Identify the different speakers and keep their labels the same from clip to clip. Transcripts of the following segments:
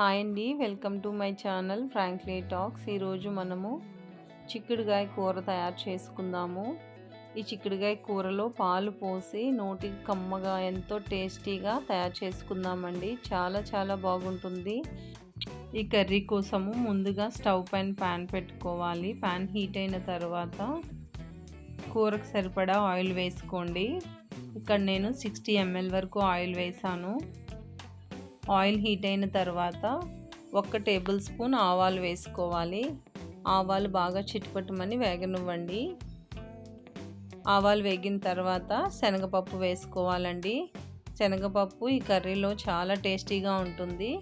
Speaker 1: Hi అండి welcome to my channel frankly talks ఈరోజు మనము చిక్కుడుగాయ కూర తయారు చేసుకుందాము. ఈ చిక్కుడుగాయ కూరలో పాలు పోసి నోటికి కమ్మగా ఎంతో టేస్టీగా తయారు చేసుకుందామండి. చాలా చాలా బాగుంటుంది. ఈ కర్రీ కోసము ముందుగా స్టవ్ పైన ప్యాన్ పెట్టుకోవాలి. ప్యాన్ హీట్ అయిన తర్వాత కూరకు సరిపడా ఆయిల్ వేసుకోండి. ఇక్కడ నేను సిక్స్టీ ఎంఎల్ వరకు ఆయిల్ వేసాను. ఆయిల్ హీట్ అయిన తర్వాత ఒక్క టేబుల్ స్పూన్ ఆవాలు వేసుకోవాలి. ఆవాలు బాగా చిట్పట్టమని వేగనివ్వండి. ఆవాలు వేగిన తర్వాత శనగపప్పు వేసుకోవాలండి. శనగపప్పు ఈ కర్రీలో చాలా టేస్టీగా ఉంటుంది.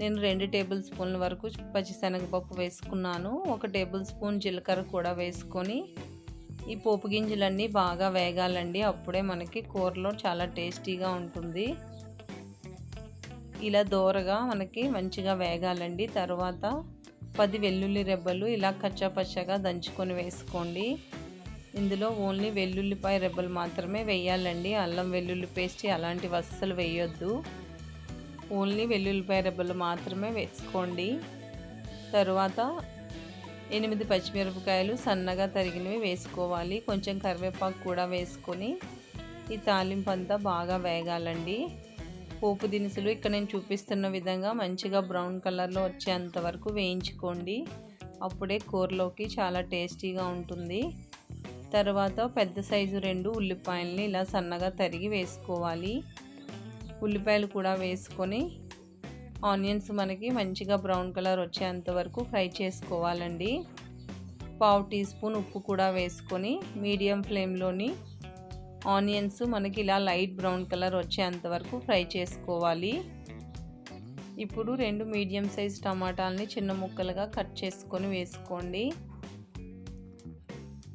Speaker 1: నేను రెండు టేబుల్ స్పూన్ల వరకు పచ్చి శనగపప్పు వేసుకున్నాను. ఒక టేబుల్ స్పూన్ జీలకర్ర కూడా వేసుకొని ఈ పోపు గింజలన్నీ బాగా వేగాలండి. అప్పుడే మనకి కూరలో చాలా టేస్టీగా ఉంటుంది. ఇలా దోరగా మనకి మంచిగా వేగాలండి. తర్వాత పది వెల్లుల్లి రెబ్బలు ఇలా కచ్చాపచ్చగా దంచుకొని వేసుకోండి. ఇందులో ఓన్లీ వెల్లుల్లిపాయ రెబ్బలు మాత్రమే వేయాలండి. అల్లం వెల్లుల్లి పేస్ట్ అలాంటివి అస్సలు వేయొద్దు. ఓన్లీ వెల్లుల్లిపాయ రెబ్బలు మాత్రమే వేసుకోండి. తరువాత ఎనిమిది పచ్చిమిరపకాయలు సన్నగా తరిగినవి వేసుకోవాలి. కొంచెం కరివేపాకు కూడా వేసుకొని ఈ తాలింపు అంతా బాగా వేగాలండి. పోపు దినుసులు ఇక్కడ నేను చూపిస్తున్న విధంగా మంచిగా బ్రౌన్ కలర్లో వచ్చేంత వరకు వేయించుకోండి. అప్పుడే కూరలోకి చాలా టేస్టీగా ఉంటుంది. తర్వాత పెద్ద సైజు రెండు ఉల్లిపాయలని ఇలా సన్నగా తరిగి వేసుకోవాలి. ఉల్లిపాయలు కూడా వేసుకొని ఆనియన్స్ మనకి మంచిగా బ్రౌన్ కలర్ వచ్చేంత వరకు ఫ్రై చేసుకోవాలండి. పావు టీ స్పూన్ ఉప్పు కూడా వేసుకొని మీడియం ఫ్లేమ్లోని ఆనియన్స్ మనకి ఇలా లైట్ బ్రౌన్ కలర్ వచ్చేంత వరకు ఫ్రై చేసుకోవాలి. ఇప్పుడు రెండు మీడియం సైజ్ టమాటాలని చిన్న ముక్కలుగా కట్ చేసుకొని వేసుకోండి.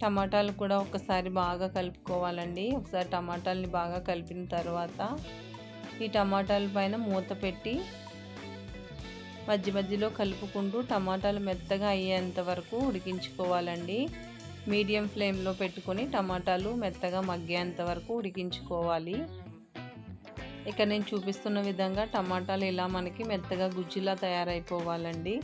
Speaker 1: టమాటాలు కూడా ఒకసారి బాగా కలుపుకోవాలండి. ఒకసారి టమాటాలని బాగా కలిపిన తర్వాత ఈ టమాటాల పైన మూత పెట్టి మధ్య మధ్యలో కలుపుకుంటూ టమాటాలు మెత్తగా అయ్యేంత వరకు ఉడికించుకోవాలండి. మీడియం ఫ్లేమ్లో పెట్టుకొని టమాటాలు మెత్తగా మగ్గేంత వరకు ఉడికించుకోవాలి. ఇక్కడ నేను చూపిస్తున్న విధంగా టమాటాలు ఇలా మనకి మెత్తగా గుజ్జులా తయారైపోవాలండి.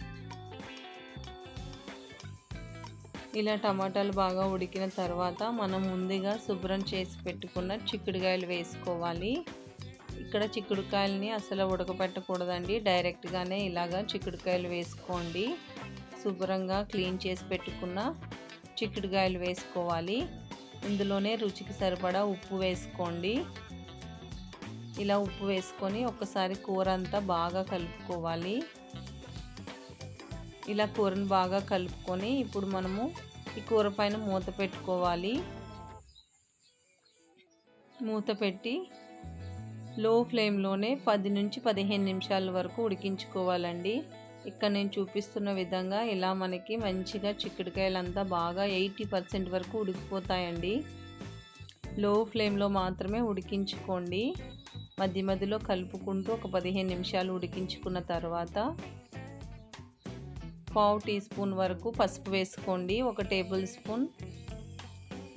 Speaker 1: ఇలా టమాటాలు బాగా ఉడికిన తర్వాత మనం ముందుగా శుభ్రం చేసి పెట్టుకున్న చిక్కుడుకాయలు వేసుకోవాలి. ఇక్కడ చిక్కుడుకాయలని అసలు ఉడకపెట్టకూడదండి. డైరెక్ట్గానే ఇలాగా చిక్కుడుకాయలు వేసుకోండి. శుభ్రంగా క్లీన్ చేసి పెట్టుకున్న చిక్కుడుకాయలు వేసుకోవాలి. ఇందులోనే రుచికి సరిపడా ఉప్పు వేసుకోండి. ఇలా ఉప్పు వేసుకొని ఒకసారి కూర అంతా బాగా కలుపుకోవాలి. ఇలా కూరను బాగా కలుపుకొని ఇప్పుడు మనము ఈ కూర పైన మూత పెట్టుకోవాలి. మూత పెట్టి లో ఫ్లేమ్లోనే పది నుంచి పదిహేను నిమిషాల వరకు ఉడికించుకోవాలండి. ఇక్కడ నేను చూపిస్తున్న విధంగా ఇలా మనకి మంచిగా చిక్కుడుకాయలంతా బాగా ఎయిటీ పర్సెంట్ వరకు ఉడికిపోతాయండి. లో ఫ్లేమ్లో మాత్రమే ఉడికించుకోండి. మధ్య మధ్యలో కలుపుకుంటూ ఒక పదిహేను నిమిషాలు ఉడికించుకున్న తర్వాత పావు టీ స్పూన్ వరకు పసుపు వేసుకోండి. ఒక టేబుల్ స్పూన్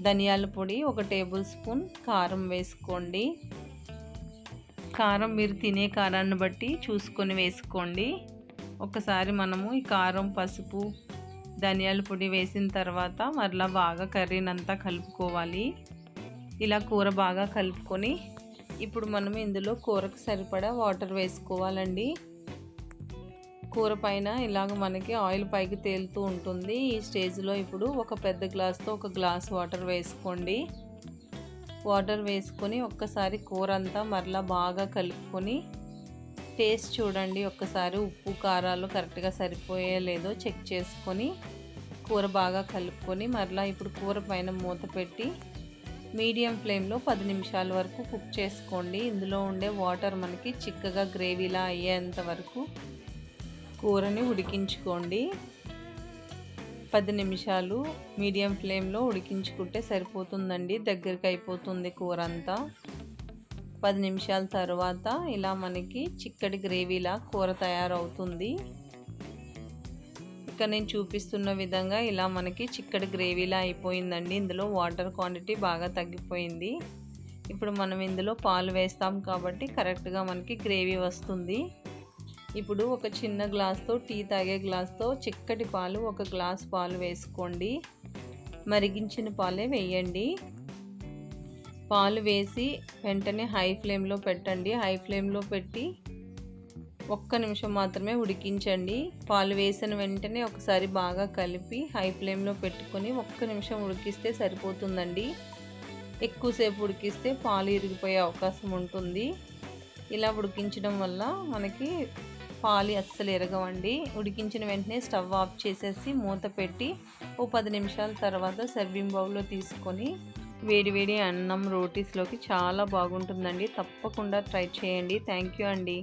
Speaker 1: ధనియాల పొడి ఒక టేబుల్ స్పూన్ కారం వేసుకోండి. కారం మీరు తినే కారాన్ని బట్టి చూసుకొని వేసుకోండి. ఒకసారి మనము ఈ కారం పసుపు ధనియాల పొడి వేసిన తర్వాత మరలా బాగా కర్రీనంతా కలుపుకోవాలి. ఇలా కూర బాగా కలుపుకొని ఇప్పుడు మనం ఇందులో కూరకు సరిపడా వాటర్ వేసుకోవాలండి. కూర పైన ఇలాగ మనకి ఆయిల్ పైకి తేలుతూ ఉంటుంది. ఈ స్టేజ్లో ఇప్పుడు ఒక పెద్ద గ్లాస్తో ఒక గ్లాస్ వాటర్ వేసుకోండి. వాటర్ వేసుకొని ఒక్కసారి కూర అంతా మరలా బాగా కలుపుకొని టేస్ట్ చూడండి ఒక్కసారి. ఉప్పు కారాలు కరెక్ట్గా సరిపోయే లేదో చెక్ చేసుకొని కూర బాగా కలుపుకొని మరలా ఇప్పుడు కూర పైన మూత పెట్టి మీడియం ఫ్లేమ్లో పది నిమిషాల వరకు కుక్ చేసుకోండి. ఇందులో ఉండే వాటర్ మనకి చిక్కగా గ్రేవీలా అయ్యేంత వరకు కూరని ఉడికించుకోండి. పది నిమిషాలు మీడియం ఫ్లేమ్లో ఉడికించుకుంటే సరిపోతుందండి. దగ్గరికి అయిపోతుంది కూర అంతా పది నిమిషాల తర్వాత ఇలా మనకి చిక్కటి గ్రేవీలా కూర తయారవుతుంది. ఇక్కడ నేను చూపిస్తున్న విధంగా ఇలా మనకి చిక్కటి గ్రేవీలా అయిపోయిందండి. ఇందులో వాటర్ క్వాంటిటీ బాగా తగ్గిపోయింది. ఇప్పుడు మనం ఇందులో పాలు వేస్తాం కాబట్టి కరెక్ట్గా మనకి గ్రేవీ వస్తుంది. ఇప్పుడు ఒక చిన్న గ్లాస్తో టీ తాగే గ్లాస్తో చిక్కటి పాలు ఒక గ్లాస్ పాలు వేసుకోండి. మరిగించిన పాలే వేయండి. పాలు వేసి వెంటనే హై ఫ్లేమ్లో పెట్టండి. హై ఫ్లేమ్లో పెట్టి ఒక్క నిమిషం మాత్రమే ఉడికించండి. పాలు వేసిన వెంటనే ఒకసారి బాగా కలిపి హై ఫ్లేమ్లో పెట్టుకొని ఒక్క నిమిషం ఉడికిస్తే సరిపోతుందండి. ఎక్కువసేపు ఉడికిస్తే పాలు ఇరిగిపోయే అవకాశం ఉంటుంది. ఇలా ఉడికించడం వల్ల మనకి పాలు అస్సలు ఎరగవండి ఉడికించిన వెంటనే స్టవ్ ఆఫ్ చేసేసి మూత పెట్టి ఓ పది నిమిషాల తర్వాత సర్వింగ్ బౌల్లో తీసుకొని వేడివేడి అన్నం రోటీస్లోకి చాలా బాగుంటుందండి. తప్పకుండా ట్రై చేయండి. థ్యాంక్ యూ అండి.